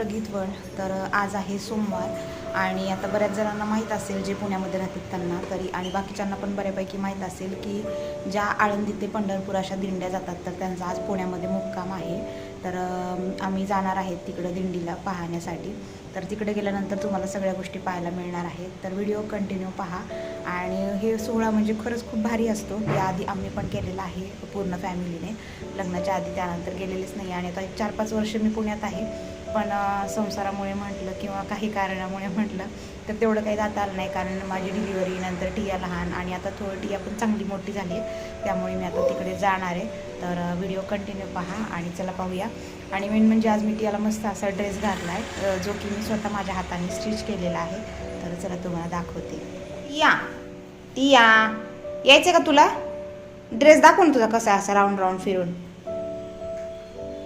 आज आहे सोमवार. आणि आता बऱ्याच जणांना माहीत असेल जे पुण्यामध्ये राहतात त्यांना तरी आणि बाकीच्यांना पण बऱ्यापैकी माहीत असेल की ज्या आळंदी ते पंढरपूर अशा दिंड्या जातात तर त्यांचा आज पुण्यामध्ये मुक्काम आहे. तर आम्ही जाणार आहेत तिकडं दिंडीला पाहण्यासाठी. तर तिकडे गेल्यानंतर तुम्हाला सगळ्या गोष्टी पाहायला मिळणार आहेत. तर व्हिडिओ कंटिन्यू पहा. आणि हे सोहळा म्हणजे खरंच खूप भारी असतो. याआधी आम्ही पण केलेला आहे पूर्ण फॅमिलीने. लग्नाच्या आधी त्यानंतर गेलेलेच नाही. आणि आता एक चार पाच वर्ष मी पुण्यात आहे. पण संसारामुळे म्हटलं किंवा काही कारणामुळे म्हटलं तर तेवढं काही जाता आलं नाही. कारण माझी डिलिव्हरी नंतर टिया लहान आणि आता थोडं टिया पण चांगली मोठी झाली आहे. त्यामुळे मी आता तिकडे जाणार आहे. तर व्हिडिओ कंटिन्यू पहा आणि चला पाहूया. आणि मेन म्हणजे आज मी टियाला मस्त असा ड्रेस घातला आहे जो की मी स्वतः माझ्या हाताने स्टिच केलेला आहे. तर चला तुम्हाला दाखवते. या. टिया. यायचं का तुला? ड्रेस दाखवून तुझा कसा आहे असा राऊंड राऊंड फिरून.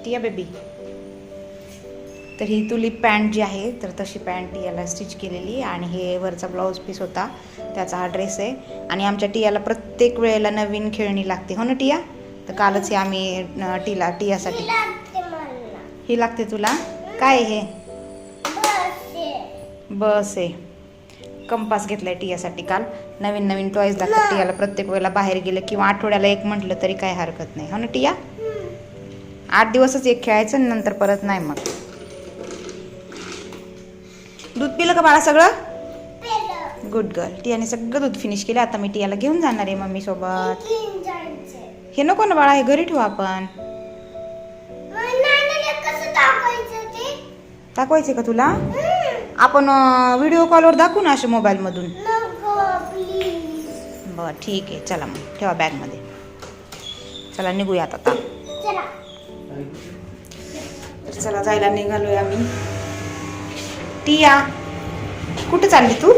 टिया बेबी तर ही तुली पॅन्ट जी आहे तर तशी पॅन्ट टियाला स्टिच केलेली आणि हे वरचा ब्लाऊज पीस होता त्याचा हा ड्रेस आहे. आणि आमच्या टियाला प्रत्येक वेळेला नवीन खेळणी लागते. हो ना टिया? तर कालच हे आम्ही टिला टियासाठी. ही लागते तुला? काय हे? बस आहे. कंपास घेतलाय टियासाठी काल. नवीन नवीन टॉईज लागतात टियाला. प्रत्येक वेळेला बाहेर गेलं किंवा आठवड्याला एक म्हटलं तरी काय हरकत नाही. हो ना टिया? आठ दिवसच एक खेळायचं नंतर परत नाही मग. दूध पिलं का बाळा सगळं? गुड गर्ल टियाने सगळं दूध फिनिश केलं. आता मी टियाला घेऊन जाणार आहे मम्मी सोबत हे नको ना बाळा हे घरी ठेवू आपण. दाखवायचे का तुला? आपण व्हिडिओ कॉलवर दाखवू ना अशा मोबाईलमधून बरं ठीक आहे. चला मग ठेवा बॅगमध्ये चला निघूयात आता. तर चला जायला निघालोय आम्ही. टिया कुठे चालली तू?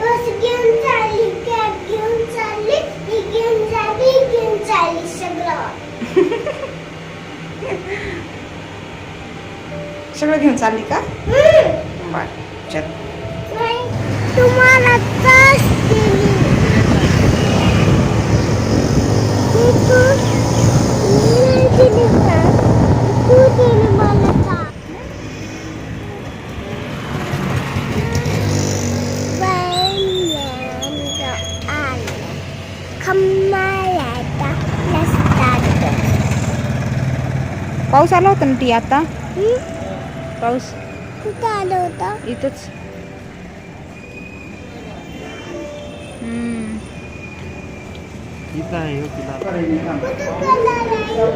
बस घेऊन चालली कॅब घेऊन चालली ही घेऊन चालली घेऊन चालली सगळं. सगळं घेऊन चालली का. बर चल. तुम्हाला तास दिली. तू मी नाही दिली का तू दिली मला तास खम्माला नसतात पाऊस आला होता ना टिया आता? पाऊस. कुठं आलं होतं? इथंच. हो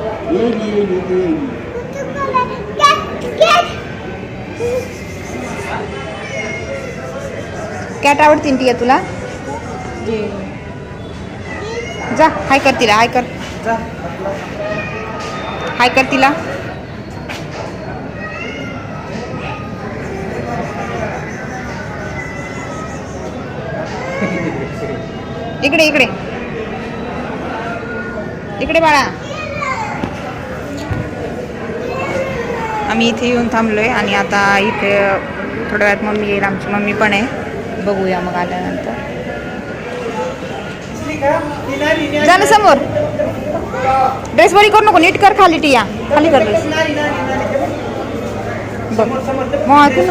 कॅट कॅट कॅट आवडते ना टिया तुला? जा. हाय कर तिला हाय कर. हाय कर तिला. इकडे इकडे. इकडे बाळा. आम्ही इथे येऊन थांबलोय आणि आता इथे थोड्या वेळात मम्मी येईल आमची मम्मी पण आहे. बघूया मग आल्यानंतर. जा ना समोर. ड्रेस बरी करू नको नीट कर खाली टिया. खाली कर ड्रेस बघ. मग ऐकू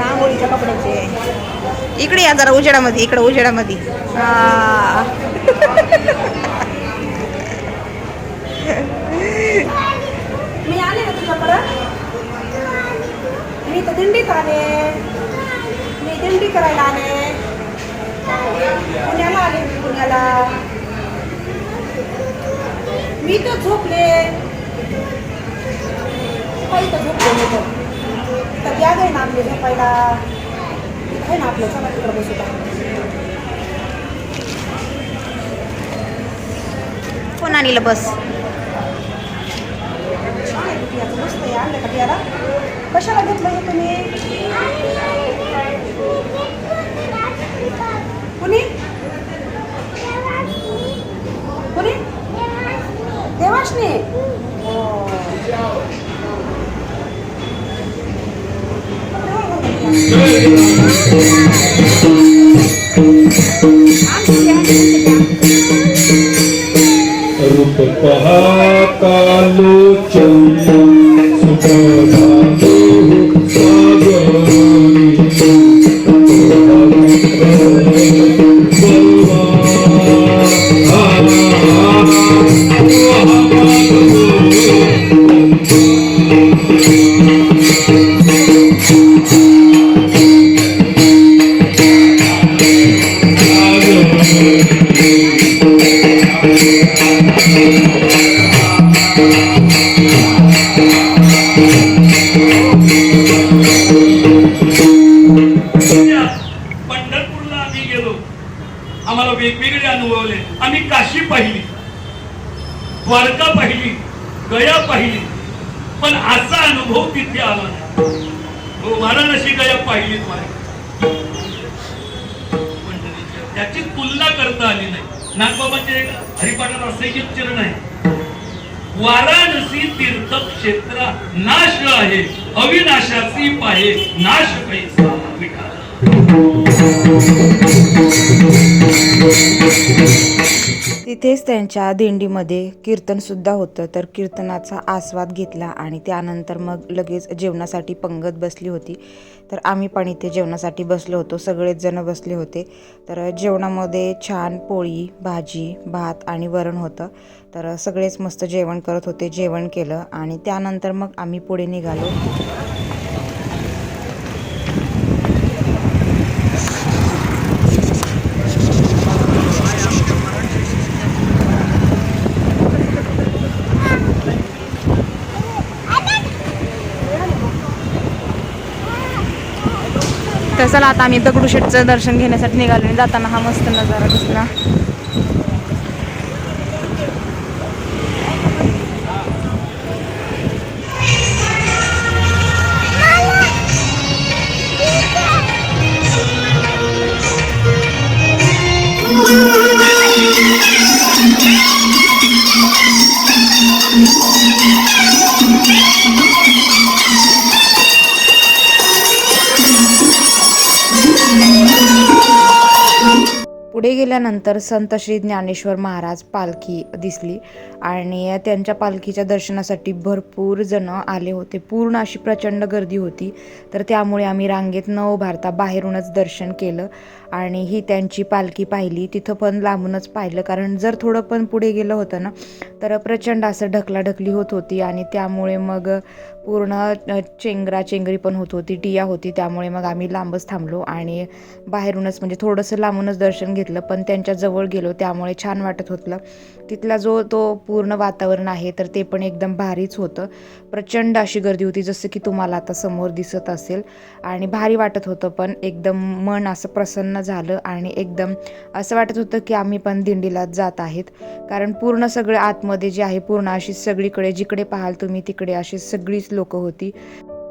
आंघोळीच्या कपड्याचे. इकडे या जरा उजेडामध्ये इकडे उजेडामध्ये. मी आले ना तुझ्याकडं मी तर दिंडीत आले. दिंडी करायला आले. पुण्याला आले मी पुण्याला. मी तर झोपले. काही तर झोपले मी तर बॅग आहे ना आपली झोपायला. आहे ना आपलं चला तिकडं बसू का? कोण आणलं बस. छान आहे. बिटियाचं मस्त आहे. आणलं का कशाला घेतलं हे तुम्ही? Yeah. द्वारका पाहिली गया पाहिली. पण असा अनुभव तिथे आला नाही. हो वाराणसी गया पाहिली त्याची तुलना करता आली नाही. नागबाबाचे हरिपाठात असे चरण आहे वाराणसी तीर्थ क्षेत्र नाश आहे अविनाशाची पाहे नाश पैसा विठा तिथेच त्यांच्या दिंडीमध्ये कीर्तनसुद्धा होतं. तर कीर्तनाचा आस्वाद घेतला आणि त्यानंतर मग लगेच जेवणासाठी पंगत बसली होती. तर आम्ही पण इथे जेवणासाठी बसलो होतो. सगळेच जण बसले होते. तर जेवणामध्ये छान पोळी भाजी भात आणि वरण होतं. तर सगळेच मस्त जेवण करत होते. जेवण केलं आणि त्यानंतर मग आम्ही पुढे निघालो. चला आता आम्ही दगडूशेठचं दर्शन घेण्यासाठी निघालो आणि जाताना हा मस्त नजारा दिसला. पुढे गेल्यानंतर संत श्री ज्ञानेश्वर महाराज पालखी दिसली आणि त्यांच्या पालखीच्या दर्शनासाठी भरपूर जण आले होते. पूर्ण अशी प्रचंड गर्दी होती. तर त्यामुळे आम्ही रांगेत न उभारता बाहेरूनच दर्शन केलं. आणि ही त्यांची पालखी पाहिली. तिथं पण लांबूनच पाहिलं. कारण जर थोडं पण पुढे गेलं होतं ना तर प्रचंड असं ढकलाढकली होत होती. आणि त्यामुळे मग पूर्ण चेंगरा चेंगरी पण होत होती. टिया होती. त्यामुळे मग आम्ही लांबच थांबलो आणि बाहेरूनच म्हणजे थोडंसं लांबूनच दर्शन घेतलं. पण त्यांच्या जवळ गेलो. त्यामुळे छान वाटत होतं. तिथला जो तो पूर्ण वातावरण आहे तर ते पण एकदम भारीच होतं. प्रचंड अशी गर्दी होती जसं की तुम्हाला आता समोर दिसत असेल. आणि भारी वाटत होतं पण एकदम मन असं प्रसन्न झालं आणि एकदम असं वाटत होतं की आम्ही पण दिंडीला जात आहेत. कारण पूर्ण सगळं आतमध्ये जे आहे पूर्ण अशी सगळीकडे जिकडे पाहाल तुम्ही तिकडे अशी सगळीच लोकं होती.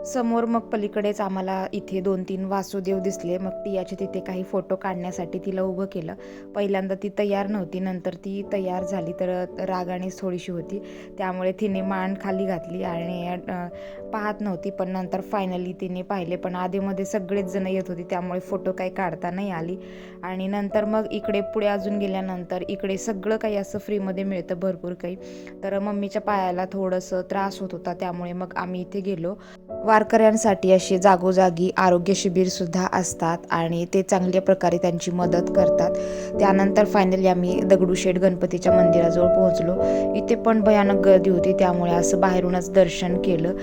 समोर मग पलीकडेच आम्हाला इथे दोन तीन वासुदेव दिसले. मग टियाचे तिथे काही फोटो काढण्यासाठी तिला उभं केलं. पहिल्यांदा ती तयार नव्हती. नंतर ती तयार झाली तर रागानेच थोडीशी होती. त्यामुळे तिने मान खाली घातली आणि पाहत नव्हती. पण नंतर फायनली तिने पाहिले. पण आधीमध्ये सगळेच जण येत होती. त्यामुळे फोटो काही काढता नाही आली. आणि नंतर मग इकडे पुढे अजून गेल्यानंतर इकडे सगळं काही असं फ्रीमध्ये मिळतं भरपूर काही. तर मम्मीच्या पायाला थोडंसं त्रास होत होता. त्यामुळे मग आम्ही इथे गेलो. वारकऱ्यांसाठी असे जागोजागी आरोग्य शिबिरसुद्धा असतात आणि ते चांगल्या प्रकारे त्यांची मदत करतात. त्यानंतर फायनली आम्ही दगडूशेठ गणपतीच्या मंदिराजवळ पोहोचलो. इथे पण भयानक गर्दी होती त्यामुळे असं बाहेरूनच दर्शन केलं.